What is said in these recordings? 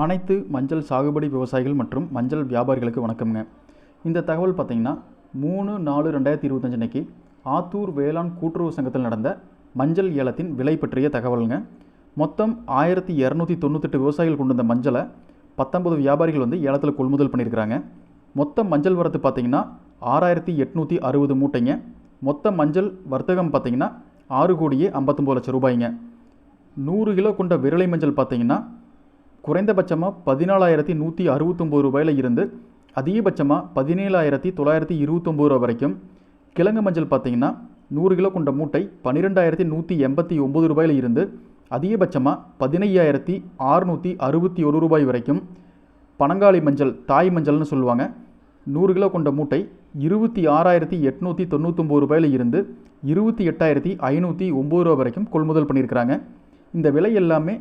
அனைத்து மஞ்சள் சாகுபடி விவசாயிகள் மற்றும் மஞ்சள் வியாபாரிகளுக்கு வணக்கம்ங்க. இந்த தகவல் பார்த்தீங்கன்னா மூணு நாலு ரெண்டாயிரத்தி இருபத்தஞ்சு அன்னைக்கு ஆத்தூர் வேளாண் கூட்டுறவு சங்கத்தில் நடந்த மஞ்சள் ஏலத்தின் விலை பற்றிய தகவலுங்க. மொத்தம் ஆயிரத்தி இரநூத்தி தொண்ணூத்தெட்டு விவசாயிகள் கொண்டு வந்த மஞ்சளை பத்தொன்பது வியாபாரிகள் வந்து ஏலத்தில் கொள்முதல் பண்ணியிருக்கிறாங்க. மொத்த மஞ்சள் வரத்து பார்த்தீங்கன்னா ஆறாயிரத்தி எட்நூற்றி அறுபது மூட்டைங்க. மொத்த மஞ்சள் வர்த்தகம் பார்த்தீங்கன்னா ஆறு கோடியே ஐம்பத்தொம்பது லட்சம் ரூபாய்ங்க. நூறு கிலோ கொண்ட விரலை மஞ்சள் பார்த்தீங்கன்னா குறைந்தபட்சமாக பதினாலாயிரத்தி நூற்றி அறுபத்தொம்போது ரூபாயில் இருந்து அதிகபட்சமாக பதினேழாயிரத்தி தொள்ளாயிரத்தி இருபத்தொம்போது ரூபா வரைக்கும். கிழங்கு மஞ்சள் பார்த்தீங்கன்னா நூறு கிலோ கொண்ட மூட்டை பன்னிரெண்டாயிரத்தி நூற்றி எண்பத்தி ஒம்பது ரூபாயில் இருந்து அதிகபட்சமாக பதினையாயிரத்தி அறுநூற்றி அறுபத்தி ஒரு ரூபாய் வரைக்கும். பனங்காளி மஞ்சள் தாய் மஞ்சள்னு சொல்லுவாங்க. நூறு கிலோ கொண்ட மூட்டை இருபத்தி ஆறாயிரத்தி எட்நூற்றி தொண்ணூற்றொம்போது ரூபாயில் இருந்து இருபத்தி எட்டாயிரத்தி ஐநூற்றி ஒம்பது ரூபா வரைக்கும் கொள்முதல் பண்ணியிருக்கிறாங்க. இந்த விலை எல்லாமே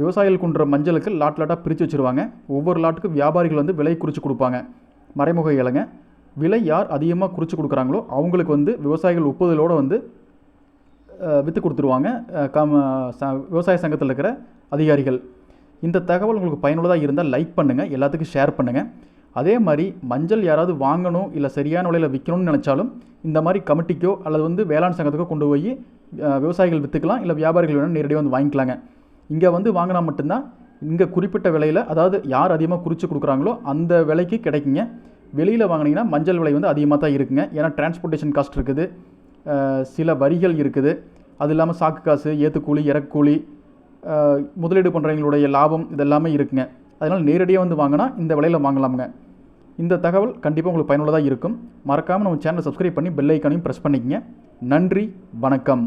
விவசாயிகள் கொண்ட மஞ்சளுக்கு லாட் லாட்டாக பிரித்து வச்சுருவாங்க. ஒவ்வொரு லாட்டுக்கும் வியாபாரிகள் வந்து விலை குறித்து கொடுப்பாங்க. மறைமுக இலங்க விலை யார் அதிகமாக குறித்து கொடுக்குறாங்களோ அவங்களுக்கு வந்து விவசாயிகள் ஒப்புதலோடு வந்து விற்று கொடுத்துருவாங்க. கம் காம ச விவசாய சங்கத்தில் இருக்கிற அதிகாரிகள். இந்த தகவல் உங்களுக்கு பயனுள்ளதாக இருந்தால் லைக் பண்ணுங்கள் எல்லாத்துக்கும் ஷேர் பண்ணுங்கள் அதே மாதிரி மஞ்சள் யாராவது வாங்கணும் இல்லை சரியான விலையில் விற்கணும்னு நினச்சாலும் இந்த மாதிரி கமிட்டிக்கோ அல்லது வந்து வேளாண் சங்கத்துக்கோ கொண்டு போய் விவசாயிகள் விற்றுக்கலாம் இல்லை வியாபாரிகள் வேணும் நேரடியாக வந்து வாங்கிக்கலாங்க. இங்கே வந்து வாங்கினா மட்டும்தான் இங்கே குறிப்பிட்ட விலையில் அதாவது யார் அதிகமாக குறித்து கொடுக்குறாங்களோ அந்த விலைக்கு கிடைக்குங்க. வெளியில் வாங்கினீங்கன்னா மஞ்சள் விலை வந்து அதிகமாக தான் இருக்குங்க. ஏன்னா டிரான்ஸ்போர்ட்டேஷன் காஸ்ட் இருக்குது. சில வரிகள் இருக்குது. அது இல்லாமல் சாக்கு காசு ஏற்றுக்கூலி இறக்கூலி முதலீடு பண்ணுறவங்களுடைய லாபம் இதெல்லாமே இருக்குங்க. அதனால் நேரடியாக வந்து வாங்கினா இந்த விலையில் வாங்கலாமுங்க. இந்த தகவல் கண்டிப்பாக உங்களுக்கு பயனுள்ளதாக இருக்கும். மறக்காமல் நம்ம சேனலை சப்ஸ்கிரைப் பண்ணி பெல் ஐக்கானையும் ப்ரெஸ் பண்ணிக்கங்க. நன்றி வணக்கம்.